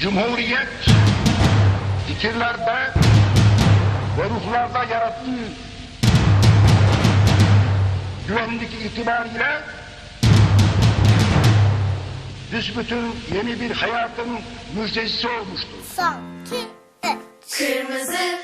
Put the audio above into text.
Cumhuriyet fikirlerde ve ruhlarda yarattığı güvenlik itibariyle büsbütün yeni bir hayatın müjdecisi olmuştur. Son, iki, üç. Kırmızı